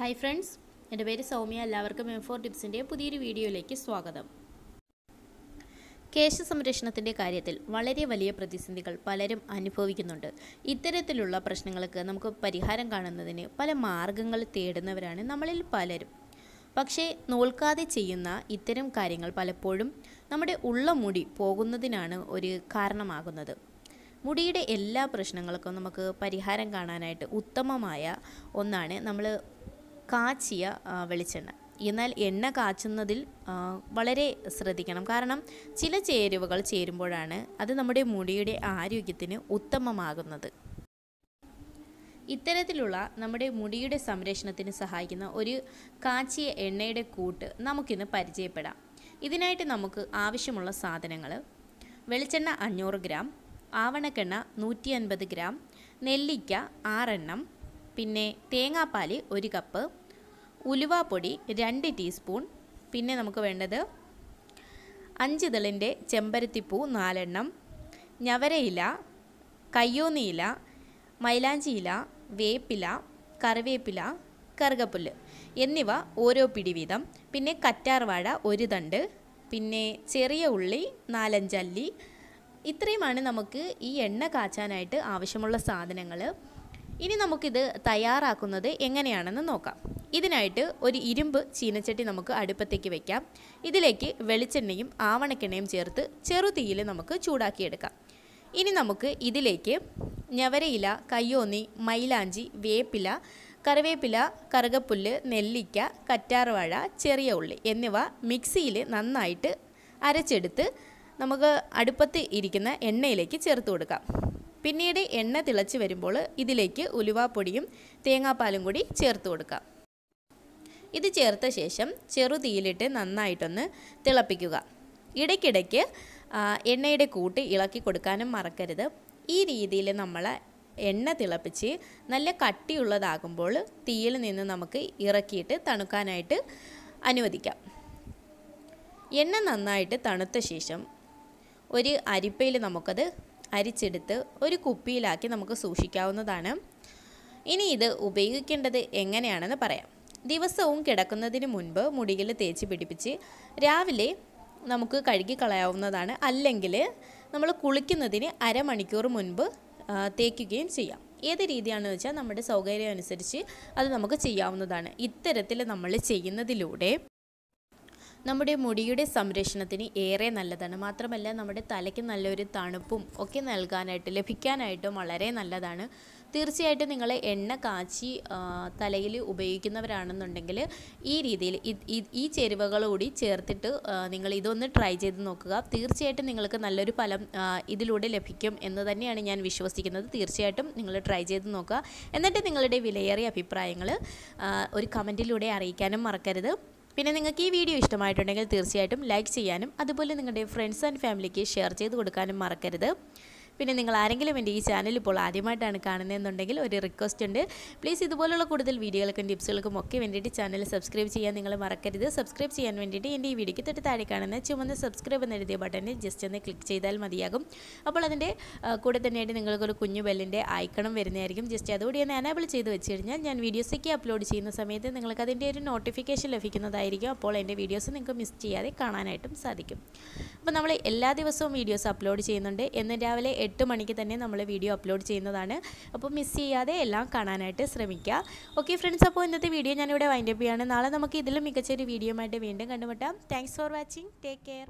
Hi friends എന്റെ പേര് സൗമ്യ. എല്ലാവർക്കും എം ഫോർ ടിപ്സിന്റെ പുതിയൊരു വീഡിയോയിലേക്ക് സ്വാഗതം. കേശ സംരക്ഷണത്തിന്റെ കാര്യത്തിൽ വളരെ വലിയ പ്രതിസന്ധികൾ പലരും അനുഭവിക്കുന്നുണ്ട്. ഇത്തരത്തിലുള്ള പ്രശ്നങ്ങൾക്ക് നമുക്ക് പരിഹാരം കാണുന്നതിന് പല മാർഗങ്ങൾ തേടുന്നവരാണ് നമ്മളിൽ പലരും. പക്ഷേ നോൽക്കാതെ ചെയ്യുന്ന ഇത്തരം കാര്യങ്ങൾ പലപ്പോഴും നമ്മുടെ ഉള്ള മുടി പോകുന്നതിനാണ് ഒരു കാരണമാകുന്നത്. മുടിയുടെ എല്ലാ പ്രശ്നങ്ങൾക്കും നമുക്ക് പരിഹാരം കാണാനായിട്ട് ഉത്തമമായ ഒന്നാണ് നമ്മൾ കാച്ചിയ വെളിച്ചെണ്ണ. എന്നാൽ എണ്ണ കാച്ചുന്നതിൽ വളരെ ശ്രദ്ധിക്കണം. കാരണം ചില ചേരുവകൾ ചേരുമ്പോഴാണ് അത് നമ്മുടെ മുടിയുടെ ആരോഗ്യത്തിന് ഉത്തമമാകുന്നത്. ഇത്തരത്തിലുള്ള നമ്മുടെ മുടിയുടെ സംരക്ഷണത്തിന് സഹായിക്കുന്ന ഒരു കാച്ചിയ എണ്ണയുടെ കൂട്ട് നമുക്കിന്ന് പരിചയപ്പെടാം. ഇതിനായിട്ട് നമുക്ക് ആവശ്യമുള്ള സാധനങ്ങൾ വെളിച്ചെണ്ണ അഞ്ഞൂറ് ഗ്രാം ആവണക്കെണ്ണ നൂറ്റി അൻപത് ഗ്രാം നെല്ലിക്ക ആറെണ്ണം പിന്നെ തേങ്ങാപ്പാൽ ഒരു കപ്പ് ഉലുവാപ്പൊടി രണ്ട് ടീസ്പൂൺ പിന്നെ നമുക്ക് വേണ്ടത് അഞ്ച് ഇതളിന്റെ ചെമ്പരത്തിപ്പൂ നാലെണ്ണം ഞവരയില കയ്യോന്നിയില മൈലാഞ്ചിയില വേപ്പില കറിവേപ്പില കറുകപ്പുല്ല് എന്നിവ ഓരോ പിടി വീതം. പിന്നെ കറ്റാർവാഴ ഒരു തണ്ട് പിന്നെ ചെറിയ ഉള്ളി നാലഞ്ചല്ലി. ഇത്രയുമാണ് നമുക്ക് ഈ എണ്ണ കാച്ചാനായിട്ട് ആവശ്യമുള്ള സാധനങ്ങൾ ഇനി നമുക്കിത് തയ്യാറാക്കുന്നത് എങ്ങനെയാണെന്ന് നോക്കാം. ഇതിനായിട്ട് ഒരു ഇരുമ്പ് ചീനച്ചട്ടി നമുക്ക് അടുപ്പത്തേക്ക് വെക്കാം. ഇതിലേക്ക് വെളിച്ചെണ്ണയും ആവണക്കെണ്ണയും ചേർത്ത് ചെറുതീയിൽ നമുക്ക് ചൂടാക്കിയെടുക്കാം. ഇനി നമുക്ക് ഇതിലേക്ക് ഞവരയില കയ്യോന്നി മൈലാഞ്ചി വേപ്പില കറിവേപ്പില കറുകപ്പുല്ല് നെല്ലിക്ക കറ്റാർവാഴ ചെറിയ ഉള്ളി എന്നിവ മിക്സിയിൽ നന്നായിട്ട് അരച്ചെടുത്ത് നമുക്ക് അടുപ്പത്ത് ഇരിക്കുന്ന എണ്ണയിലേക്ക് ചേർത്ത് കൊടുക്കാം. പിന്നീട് എണ്ണ തിളച്ച് വരുമ്പോൾ ഇതിലേക്ക് ഉലുവാപ്പൊടിയും തേങ്ങാപ്പാലും കൂടി ചേർത്ത് കൊടുക്കാം ഇത് ചേർത്ത ശേഷം ചെറുതീയിലിട്ട് നന്നായിട്ടൊന്ന് തിളപ്പിക്കുക. ഇടയ്ക്കിടയ്ക്ക് എണ്ണയുടെ കൂട്ട് ഇളക്കി കൊടുക്കാനും മറക്കരുത്. ഈ രീതിയിൽ നമ്മൾ എണ്ണ തിളപ്പിച്ച് നല്ല കട്ടിയുള്ളതാകുമ്പോൾ തീയിൽ നിന്ന് നമുക്ക് ഇറക്കിയിട്ട് തണുക്കാനായിട്ട് അനുവദിക്കാം. എണ്ണ നന്നായിട്ട് തണുത്ത ശേഷം ഒരു അരിപ്പയിൽ നമുക്കത് അരിച്ചെടുത്ത് ഒരു കുപ്പിയിലാക്കി നമുക്ക് സൂക്ഷിക്കാവുന്നതാണ്. ഇനി ഇത് ഉപയോഗിക്കേണ്ടത് എങ്ങനെയാണെന്ന് പറയാം. ദിവസവും കിടക്കുന്നതിന് മുൻപ് മുടിയിൽ തേച്ച് പിടിപ്പിച്ച് രാവിലെ നമുക്ക് കഴുകി കളയാവുന്നതാണ്. അല്ലെങ്കിൽ നമ്മൾ കുളിക്കുന്നതിന് അരമണിക്കൂർ മുൻപ് തേക്കുകയും ചെയ്യാം. ഏത് രീതിയാണെന്ന് വെച്ചാൽ നമ്മുടെ സൗകര്യം അനുസരിച്ച് അത് നമുക്ക് ചെയ്യാവുന്നതാണ്. ഇത്തരത്തിൽ നമ്മൾ ചെയ്യുന്നതിലൂടെ നമ്മുടെ മുടിയുടെ സംരക്ഷണത്തിന് ഏറെ നല്ലതാണ്. മാത്രമല്ല നമ്മുടെ തലയ്ക്ക് നല്ലൊരു തണുപ്പും ഒക്കെ നൽകാനായിട്ട് ലഭിക്കാനായിട്ടും വളരെ നല്ലതാണ്. തീർച്ചയായിട്ടും നിങ്ങൾ എണ്ണ കാച്ചി തലയിൽ ഉപയോഗിക്കുന്നവരാണെന്നുണ്ടെങ്കിൽ ഈ രീതിയിൽ ഈ ചേരുവകളോടി ചേർത്തിട്ട് നിങ്ങൾ ഇതൊന്ന് ട്രൈ ചെയ്ത് നോക്കുക. തീർച്ചയായിട്ടും നിങ്ങൾക്ക് നല്ലൊരു ഫലം ഇതിലൂടെ ലഭിക്കും എന്ന് തന്നെയാണ് ഞാൻ വിശ്വസിക്കുന്നത്. തീർച്ചയായിട്ടും നിങ്ങൾ ട്രൈ ചെയ്ത് നോക്കുക. എന്നിട്ട് നിങ്ങളുടെ വിലയേറിയ അഭിപ്രായങ്ങൾ ഒരു കമന്റിലൂടെ അറിയിക്കാനും മറക്കരുത്. പിന്നെ നിങ്ങൾക്ക് ഈ വീഡിയോ ഇഷ്ടമായിട്ടുണ്ടെങ്കിൽ തീർച്ചയായിട്ടും ലൈക്ക് ചെയ്യാനും അതുപോലെ നിങ്ങളുടെ ഫ്രണ്ട്സ് ആൻഡ് ഫാമിലിക്ക് ഷെയർ ചെയ്ത് കൊടുക്കാനും മറക്കരുത്. പിന്നെ നിങ്ങൾ ആരെങ്കിലും എന്റെ ഈ ചാനൽ ഇപ്പോൾ ആദ്യമായിട്ടാണ് കാണുന്നതെന്നുണ്ടെങ്കിൽ ഒരു റിക്വസ്റ്റ് ഉണ്ട്. പ്ലീസ് ഇതുപോലുള്ള കൂടുതൽ വീഡിയോകൾക്കും ടിപ്സുകൾക്കും ഒക്കെ വേണ്ടിയിട്ട് ചാനൽ സബ്സ്ക്രൈബ് ചെയ്യാൻ നിങ്ങൾ മറക്കരുത്. സബ്സ്ക്രൈബ് ചെയ്യാൻ വേണ്ടിയിട്ട് എന്റെ ഈ വീഡിയോയ്ക്ക് തൊട്ട് താഴെ കാണുന്ന ചുവന്ന സബ്സ്ക്രൈബ് എന്ന് എഴുതിയ ബട്ടണിൽ ജസ്റ്റ് ഒന്ന് ക്ലിക്ക് ചെയ്താൽ മതിയാകും. അപ്പോൾ അതിന്റെ കൂടെ തന്നെയായിട്ട് നിങ്ങൾക്കൊരു കുഞ്ഞു ബെല്ലിന്റെ ഐക്കണം വരുന്നതായിരിക്കും. ജസ്റ്റ് അതുകൂടി ഒന്ന് എനേബിൾ ചെയ്ത് വെച്ച് കഴിഞ്ഞാൽ ഞാൻ വീഡിയോസൊക്കെ അപ്ലോഡ് ചെയ്യുന്ന സമയത്ത് നിങ്ങൾക്ക് അതിന്റെ ഒരു നോട്ടിഫിക്കേഷൻ ലഭിക്കുന്നതായിരിക്കും. അപ്പോൾ എന്റെ വീഡിയോസ് നിങ്ങൾക്ക് മിസ് ചെയ്യാതെ കാണാനായിട്ടും സാധിക്കും. അപ്പോൾ നമ്മൾ എല്ലാ ദിവസവും വീഡിയോസ് അപ്ലോഡ് ചെയ്യുന്നുണ്ട്. എന്ന് രാവിലെ എട്ട് മണിക്ക് തന്നെ നമ്മൾ വീഡിയോ അപ്ലോഡ് ചെയ്യുന്നതാണ്. അപ്പോൾ മിസ് ചെയ്യാതെ എല്ലാം കാണാനായിട്ട് ശ്രമിക്കുക ഓക്കെ ഫ്രണ്ട്സ് അപ്പോൾ ഇന്നത്തെ വീഡിയോ ഞാനിവിടെ വൈൻഡപ്പ് ചെയ്യുകയാണ് നാളെ നമുക്ക് ഇതിലും മികച്ചൊരു വീഡിയോ ആയിട്ട് വീണ്ടും കണ്ടുമുട്ടാം. Thanks for watching take care